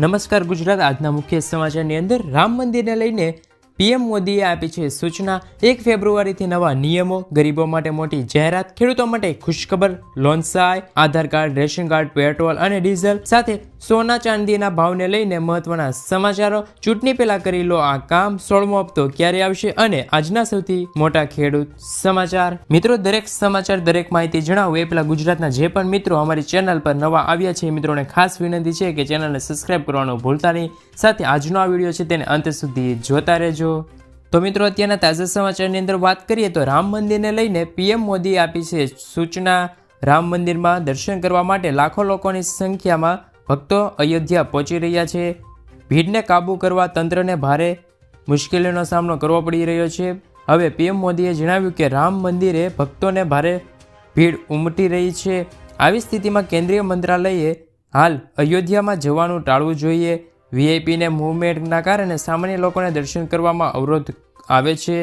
નમસ્કાર ગુજરાત. આજના મુખ્ય સમાચારની અંદર રામ મંદિરને લઈને પીએમ મોદીએ આપી છે સૂચના, એક ફેબ્રુઆરીથી નવા નિયમો, ગરીબો માટે મોટી જાહેરાત, ખેડૂતો માટે ખુશખબર, લોન સહાય, Aadhaar card, ration card, petrol અને ડીઝલ, સાથે સોના ચાંદીના ભાવને લઈને મહત્વના સમાચારો, ચૂંટણી પહેલા કરી લો આ કામ, સોળમો હપ્તો ક્યારે આવશે અને આજના સૌથી મોટા ખેડૂત સમાચાર. મિત્રો, દરેક સમાચાર, દરેક માહિતી જણાવો. એ પહેલા ગુજરાતના જે પણ મિત્રો અમારી ચેનલ પર નવા આવ્યા છે મિત્રોને ખાસ વિનંતી છે કે ચેનલને સબસ્ક્રાઇબ કરવાનું ભૂલતા નહીં. સાથે આજનો આ વીડિયો છે, તેને અંત સુધી જોતા રહેજો. તો મિત્રો, અત્યારના તાજા સમાચારની અંદર વાત કરીએ તો રામ મંદિરને લઈને પીએમ મોદી આપી છે સૂચના. રામ મંદિરમાં દર્શન કરવા માટે લાખો લોકોની સંખ્યામાં ભક્તો અયોધ્યા પહોંચી રહ્યા છે. ભીડને કાબૂ કરવા તંત્રને ભારે મુશ્કેલીનો સામનો કરવો પડી રહ્યો છે. હવે પીએમ મોદીએ જણાવ્યું કે રામ મંદિરે ભક્તોને ભારે ભીડ ઉમટી રહી છે. આવી સ્થિતિમાં કેન્દ્રીય મંત્રાલયે હાલ અયોધ્યામાં જવાનું ટાળવું જોઈએ. વીઆઈપીને મૂવમેન્ટના કારણે સામાન્ય લોકોને દર્શન કરવામાં અવરોધ આવે છે.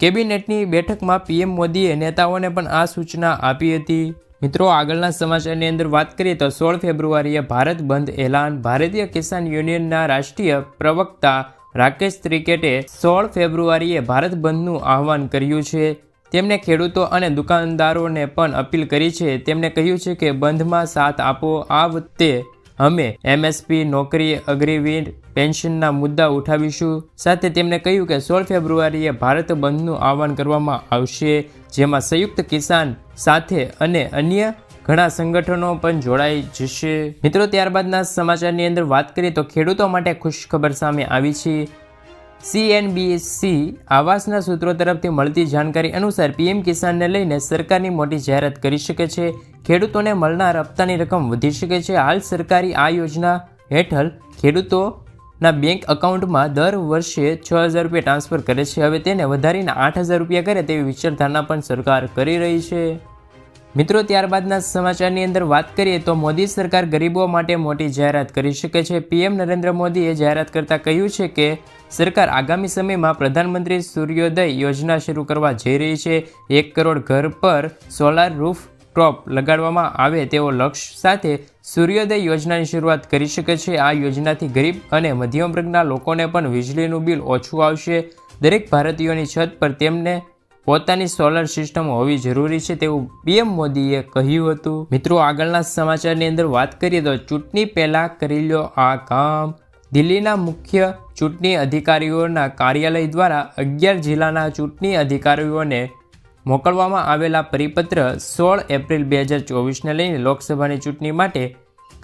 કેબિનેટની બેઠકમાં પીએમ મોદીએ નેતાઓને પણ આ સૂચના આપી હતી. મિત્રો, આગળના સમાચારની અંદર વાત કરીએ તો સોળ ફેબ્રુઆરીએ ભારત બંધ એલાન. ભારતીય કિસાન યુનિયનના રાષ્ટ્રીય પ્રવક્તા રાકેશ ત્રિકેટે સોળ ફેબ્રુઆરીએ ભારત બંધનું આહવાન કર્યું છે. તેમણે ખેડૂતો અને દુકાનદારોને પણ અપીલ કરી છે. તેમણે કહ્યું છે કે બંધમાં સાથ આપો, આ વખતે અમે એમએસપી નોકરી, અગ્રીવીર, પેન્શનના મુદ્દા ઉઠાવીશું. સાથે તેમણે કહ્યું કે સોળ ફેબ્રુઆરીએ ભારત બંધનું આહવાન કરવામાં આવશે, જેમાં સંયુક્ત કિસાન સાથે અને અન્ય ઘણા સંગઠનો પણ જોડાઈ જશે. મિત્રો, ત્યારબાદના સમાચારની અંદર વાત કરીએ તો ખેડૂતો માટે ખુશખબર સામે આવી છે. સીએનબીસી આવાસના સૂત્રો તરફથી મળતી જાણકારી અનુસાર પીએમ કિસાનને લઈને સરકારની મોટી જાહેરાત કરી શકે છે. ખેડૂતોને મળનાર હપ્તાની રકમ વધી શકે છે. હાલ સરકારી આ યોજના હેઠળ ખેડૂતોના બેંક એકાઉન્ટમાં દર વર્ષે છ હજાર રૂપિયા ટ્રાન્સફર કરે છે. હવે તેને વધારીને આઠ હજાર રૂપિયા કરે તેવી વિચારધારણા પણ સરકાર કરી રહી છે. મિત્રો, ત્યારબાદના સમાચારની અંદર વાત કરીએ તો મોદી સરકાર ગરીબો માટે મોટી જાહેરાત કરી શકે છે. પીએમ નરેન્દ્ર મોદીએ જાહેરાત કરતાં કહ્યું છે કે સરકાર આગામી સમયમાં પ્રધાનમંત્રી સૂર્યોદય યોજના શરૂ કરવા જઈ રહી છે. એક કરોડ ઘર પર સોલાર રૂફ ટોપ લગાડવામાં આવે તેવો લક્ષ્ય સાથે સૂર્યોદય યોજનાની શરૂઆત કરી શકે છે. આ યોજનાથી ગરીબ અને મધ્યમ વર્ગના લોકોને પણ વીજળીનું બિલ ઓછું આવશે. દરેક ભારતીયોની છત પર તેમને પોતાની સોલર સિસ્ટમ હોવી જરૂરી છે તેવું પીએમ મોદીએ કહ્યું હતું. મિત્રો, આગળના સમાચારની અંદર વાત કરીએ તો ચૂંટણી પહેલાં કરી લો આ કામ. દિલ્હીના મુખ્ય ચૂંટણી અધિકારીઓના કાર્યાલય દ્વારા અગિયાર જિલ્લાના ચૂંટણી અધિકારીઓને મોકલવામાં આવેલા પરિપત્ર સોળ એપ્રિલ બે હજાર ચોવીસને લઈને લોકસભાની ચૂંટણી માટે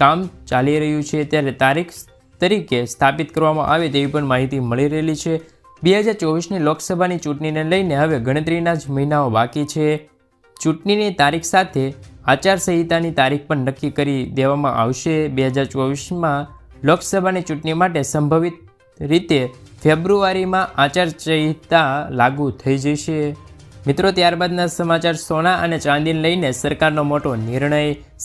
કામ ચાલી રહ્યું છે. ત્યારે તારીખ તરીકે સ્થાપિત કરવામાં આવે તેવી પણ માહિતી મળી રહેલી છે. બે હજાર ચોવીસની લોકસભાની ચૂંટણીને લઈને હવે ગણતરીના જ મહિનાઓ બાકી છે. ચૂંટણીની તારીખ સાથે આચારસંહિતાની તારીખ પણ નક્કી કરી દેવામાં આવશે. બે હજાર ચોવીસમાં લોકસભાની ચૂંટણી માટે સંભવિત રીતે ફેબ્રુઆરીમાં આચારસંહિતા લાગુ થઈ જશે. મિત્રો, ત્યારબાદના સમાચાર સોના અને ચાંદીને લઈને સરકારનો મોટો નિર્ણય.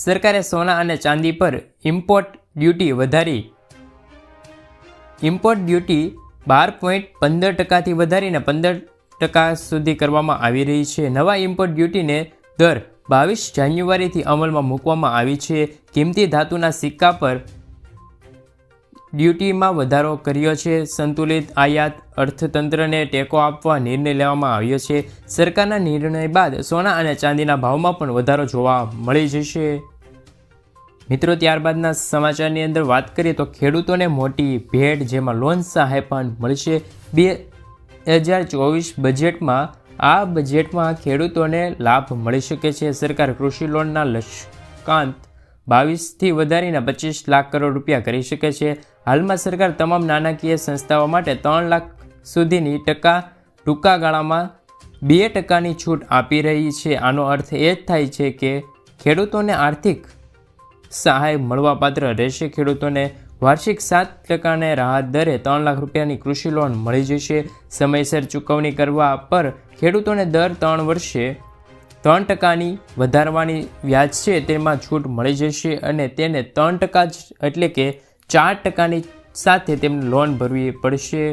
સરકારે સોના અને ચાંદી પર ઇમ્પોર્ટ ડ્યુટી વધારી. ઇમ્પોર્ટ ડ્યુટી બાર પોઈન્ટ પંદર ટકાથી વધારીને પંદર ટકા સુધી કરવામાં આવી રહી છે. નવા ઇમ્પોર્ટ ડ્યુટીને દર બાવીસ જાન્યુઆરીથી અમલમાં મૂકવામાં આવી છે. કિંમતી ધાતુના સિક્કા પર ડ્યુટીમાં વધારો કર્યો છે. સંતુલિત આયાત અર્થતંત્રને ટેકો આપવા નિર્ણય લેવામાં આવ્યો છે. સરકારના નિર્ણય બાદ સોના અને ચાંદીના ભાવમાં પણ વધારો જોવા મળી જશે. મિત્રો, ત્યારબાદના સમાચારની અંદર વાત કરીએ તો ખેડૂતોને મોટી ભેટ, જેમાં લોન સહાય પણ મળશે. બે હજાર ચોવીસ બજેટમાં આ બજેટમાં ખેડૂતોને લાભ મળી શકે છે. સરકાર કૃષિ લોનના લક્ષ્યાંક બાવીસથી વધારીને પચીસ લાખ કરોડ રૂપિયા કરી શકે છે. હાલમાં સરકાર તમામ નાણાકીય સંસ્થાઓ માટે ત્રણ લાખ સુધીની ટકા ટૂંકા ગાળામાં બે ટકાની છૂટ આપી રહી છે. આનો અર્થ એ જ થાય છે કે ખેડૂતોને આર્થિક સહાય મળવાપાત્ર રહેશે. ખેડૂતોને વાર્ષિક સાત ટકાને રાહત દરે ત્રણ લાખ રૂપિયાની કૃષિ લોન મળી જશે. સમયસર ચૂકવણી કરવા પર ખેડૂતોને દર ત્રણ વર્ષે ત્રણ ટકાની વધારવાની વ્યાજ છે તેમાં છૂટ મળી જશે અને તેને ત્રણ ટકા જ એટલે કે ચાર ટકાની સાથે તેમને લોન ભરવી પડશે.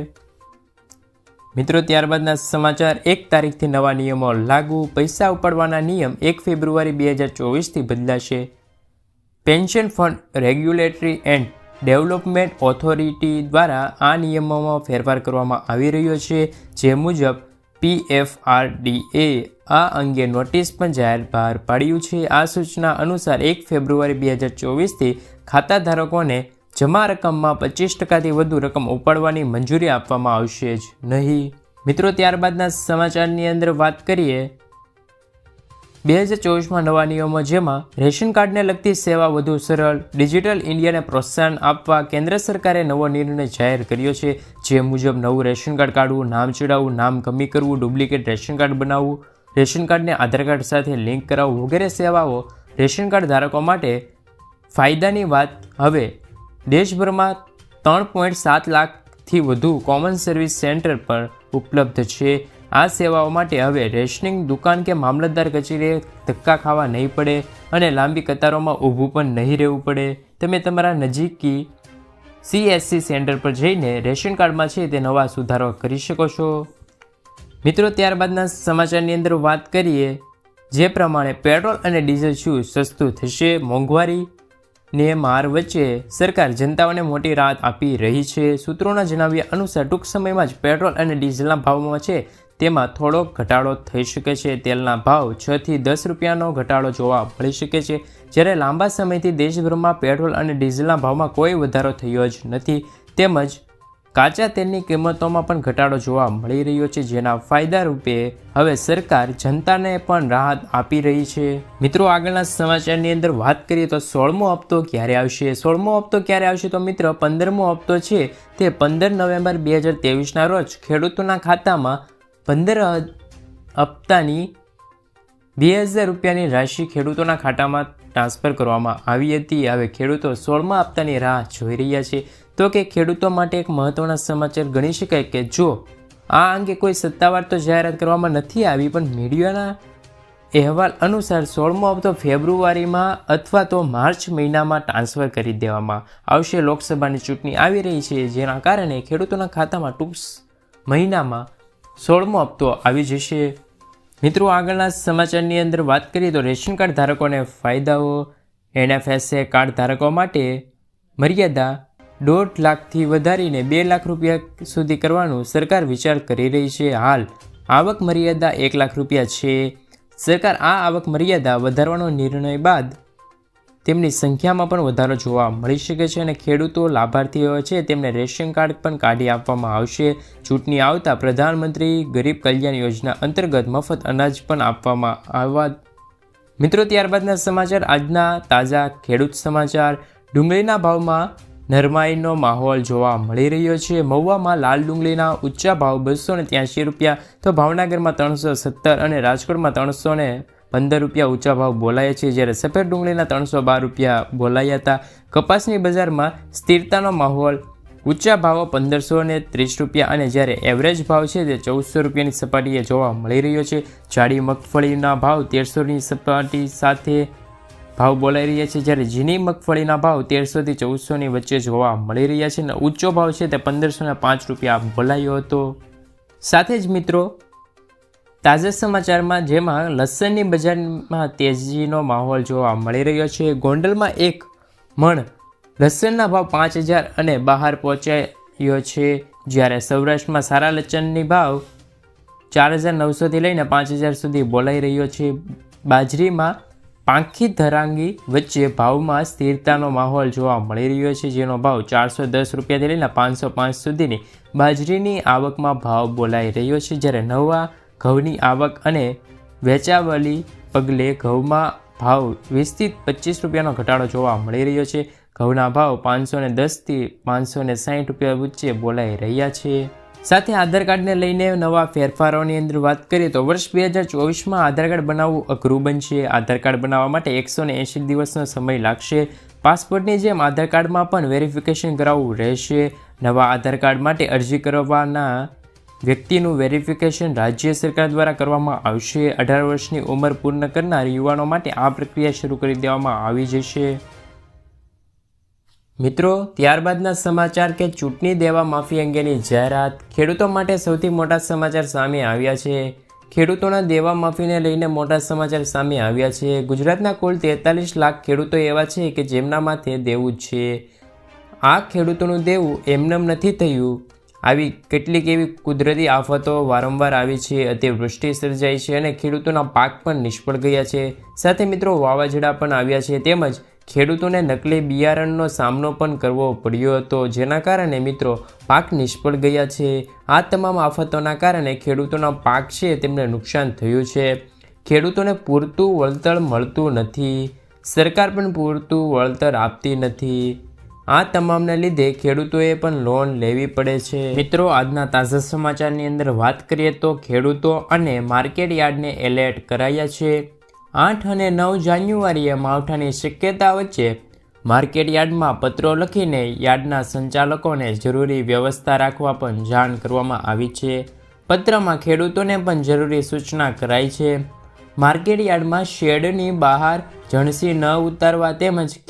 મિત્રો, ત્યારબાદના સમાચાર. એક તારીખથી નવા નિયમો લાગુ. પૈસા ઉપાડવાના નિયમ એક ફેબ્રુઆરી બે હજાર ચોવીસથી બદલાશે. Pension fund regulatory and development authority દ્વારા આ નિયમોમાં ફેરફાર કરવામાં આવી રહ્યો છે. જે મુજબ પીએફઆરડીએ આ અંગે નોટિસ પણ જાહેર બહાર પાડ્યું છે. આ સૂચના અનુસાર એક ફેબ્રુઆરી બે હજાર ચોવીસથી ખાતાધારકોને જમા રકમમાં પચીસ ટકાથી વધુ રકમ ઉપાડવાની મંજૂરી આપવામાં આવશે જ નહીં. મિત્રો, ત્યારબાદના સમાચારની અંદર વાત કરીએ. બે હજાર ચોવીસમાં નવા નિયમો જેમાં રેશન કાર્ડને લગતી સેવા વધુ સરળ, ડિજિટલ ઇન્ડિયાને પ્રોત્સાહન આપવા કેન્દ્ર સરકારે નવો નિર્ણય જાહેર કર્યો છે. જે મુજબ નવું રેશન કાર્ડ કાઢવું, નામ ચડાવવું, નામ કમી કરવું, ડુપ્લિકેટ રેશન કાર્ડ બનાવવું રેશન કાર્ડને આધાર કાર્ડ સાથે લિંક કરાવવું વગેરે સેવાઓ રેશન કાર્ડ ધારકો માટે ફાયદાની વાત. હવે, દેશભરમાં ત્રણ પોઈન્ટ સાત લાખથી વધુ કોમન સર્વિસ સેન્ટર પર ઉપલબ્ધ છે. આ સેવાઓ માટે હવે રેશનિંગ દુકાન કે મામલતદાર કચેરીએ ધક્કા ખાવા નહીં પડે અને લાંબી કતારોમાં ઊભું પણ નહીં રહેવું પડે. તમે તમારા નજીકી સીએસસી સેન્ટર પર જઈને રેશન કાર્ડમાં છે તે નવા સુધારો કરી શકો છો. મિત્રો, ત્યારબાદના સમાચારની અંદર વાત કરીએ, જે પ્રમાણે પેટ્રોલ અને ડીઝલ શું સસ્તું થશે? મોંઘવારી ને માર વચ્ચે સરકાર જનતાઓને મોટી રાહત આપી રહી છે. સૂત્રોના જણાવ્યા અનુસાર, ટૂંક સમયમાં જ પેટ્રોલ અને ડીઝલના ભાવમાં છે, તેમાં થોડો ઘટાડો થઈ શકે છે. તેલના ભાવ છથી દસ રૂપિયાનો ઘટાડો જોવા મળી શકે છે. જ્યારે લાંબા સમયથી દેશભરમાં પેટ્રોલ અને ડીઝલના ભાવમાં કોઈ વધારો થયો જ નથી, તેમજ કાચા તેલની કિંમતોમાં પણ ઘટાડો જોવા મળી રહ્યો છે, જેના ફાયદા રૂપે હવે સરકાર જનતાને પણ રાહત આપી રહી છે. મિત્રો, આગળના સમાચારની અંદર વાત કરીએ તો સોળમો હપ્તો ક્યારે આવશે? સોળમો હપ્તો ક્યારે આવશે તો મિત્રો, પંદરમો હપ્તો છે તે પંદર નવેમ્બર બે હજાર તેવીસના રોજ ખેડૂતોના ખાતામાં પંદર હપ્તાની બે હજાર રૂપિયાની રાશિ ખેડૂતોના ખાતામાં ટ્રાન્સફર કરવામાં આવી હતી. હવે ખેડૂતો સોળમા હપ્તાની રાહ જોઈ રહ્યા છે. તો કે ખેડૂતો માટે એક મહત્વના સમાચાર ગણી શકાય કે જો આ અંગે કોઈ સત્તાવાર તો જાહેરાત કરવામાં નથી આવી, પણ મીડિયાના અહેવાલ અનુસાર સોળમો હપ્તો ફેબ્રુઆરીમાં અથવા તો માર્ચ મહિનામાં ટ્રાન્સફર કરી દેવામાં આવશે. લોકસભાની ચૂંટણી આવી રહી છે, જેના કારણે ખેડૂતોના ખાતામાં ટૂંક મહિનામાં સોળમો હપ્તો આવી જશે. મિત્રો, આગળના સમાચારની અંદર વાત કરીએ તો રેશન કાર્ડ ધારકોને ફાયદાઓ, એનએફએસએ કાર્ડ ધારકો માટે મર્યાદા દોઢ લાખથી વધારીને બે લાખ રૂપિયા સુધી કરવાનું સરકાર વિચાર કરી રહી છે. હાલ, આવક મર્યાદા એક લાખ રૂપિયા છે. સરકાર આ આવક મર્યાદા વધારવાનો નિર્ણય બાદ તેમની સંખ્યામાં પણ વધારો જોવા મળી શકે છે અને ખેડૂતો લાભાર્થીઓ છે તેમને રેશન કાર્ડ પણ કાઢી આપવામાં આવશે. ચૂંટણી આવતા પ્રધાનમંત્રી ગરીબ કલ્યાણ યોજના અંતર્ગત મફત અનાજ પણ આપવામાં આવવા મિત્રો, ત્યારબાદના સમાચાર આજના તાજા ખેડૂત સમાચાર. ડુંગળીના ભાવમાં નરમાઈનો માહોલ જોવા મળી રહ્યો છે. મહુવામાં લાલ ડુંગળીના ઊંચા ભાવ બસો ને ત્યાંસી રૂપિયા, તો ભાવનગરમાં ત્રણસો સત્તર અને રાજકોટમાં ત્રણસો ને પંદર રૂપિયા ઊંચા ભાવ બોલાયા છે. જ્યારે સફેદ ડુંગળીના ત્રણસો બાર રૂપિયા બોલાયા હતા. કપાસની બજારમાં સ્થિરતાનો માહોલ, ઊંચા ભાવો પંદરસો ને ત્રીસ રૂપિયા અને જ્યારે એવરેજ ભાવ છે તે ચૌદસો રૂપિયાની સપાટીએ જોવા મળી રહ્યો છે. જાડી મગફળીના ભાવ તેરસોની સપાટી સાથે ભાવ બોલાઈ રહ્યા છે. જ્યારે ઝીણી મગફળીના ભાવ તેરસોથી ચૌદસોની વચ્ચે જોવા મળી રહ્યા છે અને ઊંચો ભાવ છે તે પંદરસોના પાંચ રૂપિયા બોલાયો હતો. સાથે જ મિત્રો, તાજા સમાચારમાં જેમાં લસણની બજારમાં તેજીનો માહોલ જોવા મળી રહ્યો છે. ગોંડલમાં એક મણ લસણના ભાવ પાંચ હજાર અને બહાર પહોંચાયો છે. જ્યારે સૌરાષ્ટ્રમાં સારા લસણની ભાવ ચાર હજાર નવસોથી લઈને પાંચ હજાર સુધી બોલાઈ રહ્યો છે. બાજરીમાં પાંખી ધરાંગી વચ્ચે ભાવમાં સ્થિરતાનો માહોલ જોવા મળી રહ્યો છે, જેનો ભાવ ચારસો દસ રૂપિયાથી લઈને પાંચસો પાંચ સુધીની બાજરીની આવકમાં ભાવ બોલાઈ રહ્યો છે. જ્યારે નવા ઘઉંની આવક અને વેચાવલી પગલે ઘઉંમાં ભાવ વીસથી પચીસ રૂપિયાનો ઘટાડો જોવા મળી રહ્યો છે. ઘઉંના ભાવ પાંચસો ને દસથી પાંચસો ને સાઠ રૂપિયા વચ્ચે બોલાઈ રહ્યા છે. સાથે આધાર કાર્ડને લઈને નવા ફેરફારોની અંદર વાત કરીએ તો વર્ષ બે હજાર ચોવીસમાં આધાર કાર્ડ બનાવવું અઘરું બનશે. આધાર કાર્ડ બનાવવા માટે એકસો ને એંશી દિવસનો સમય લાગશે. પાસપોર્ટની જેમ આધાર કાર્ડમાં પણ વેરિફિકેશન કરાવવું રહેશે. નવા આધાર કાર્ડ માટે અરજી કરવાના વ્યક્તિનું વેરિફિકેશન રાજ્ય સરકાર દ્વારા કરવામાં આવશે. અઢાર વર્ષની ઉંમર પૂર્ણ કરનાર યુવાનો માટે આ પ્રક્રિયા શરૂ કરી દેવામાં આવી જશે. મિત્રો, ત્યારબાદના સમાચાર કે ચૂંટણી દેવા માફી અંગેની જાહેરાત ખેડૂતો માટે સૌથી મોટા સમાચાર સામે આવ્યા છે. ખેડૂતોના દેવા માફીને લઈને મોટા સમાચાર સામે આવ્યા છે. ગુજરાતના કુલ તેતાલીસ લાખ ખેડૂતો એવા છે કે જેમના માથે દેવું છે. આ ખેડૂતોનું દેવું એમનેમ નથી થયું. આવી કેટલીક એવી કુદરતી આફતો વારંવાર આવી છે, અતિવૃષ્ટિ સર્જાઈ છે અને ખેડૂતોના પાક પણ નિષ્ફળ ગયા છે. સાથે મિત્રો, વાવાઝોડા પણ આવ્યા છે. તેમજ ખેડૂતોને નકલી બિયારણનો સામનો પણ કરવો પડ્યો હતો. જેના કારણે મિત્રો, પાક નિષ્ફળ ગયા છે. આ તમામ આફતોના કારણે ખેડૂતોના પાક છે તેમને નુકસાન થયું છે. ખેડૂતોને પૂરતું વળતર મળતું નથી. સરકાર પણ પૂરતું વળતર આપતી નથી. આ તમામને લીધે ખેડૂતોએ પણ લોન લેવી પડે છે. મિત્રો, આજના તાજા સમાચારની અંદર વાત કરીએ તો ખેડૂતો અને માર્કેટ યાર્ડને એલર્ટ કરાયા છે. આઠ અને નવ જાન્યુઆરીએ માવઠાની શક્યતા વચ્ચે માર્કેટ યાર્ડમાં પત્રો લખીને યાર્ડના સંચાલકોને જરૂરી વ્યવસ્થા રાખવા પણ જાણ કરવામાં આવી છે. પત્રમાં ખેડૂતોને પણ જરૂરી સૂચના કરાઈ છે. માર્કેટ યાર્ડમાં શેડની બહાર જણસી ન ઉતારવા તેમજ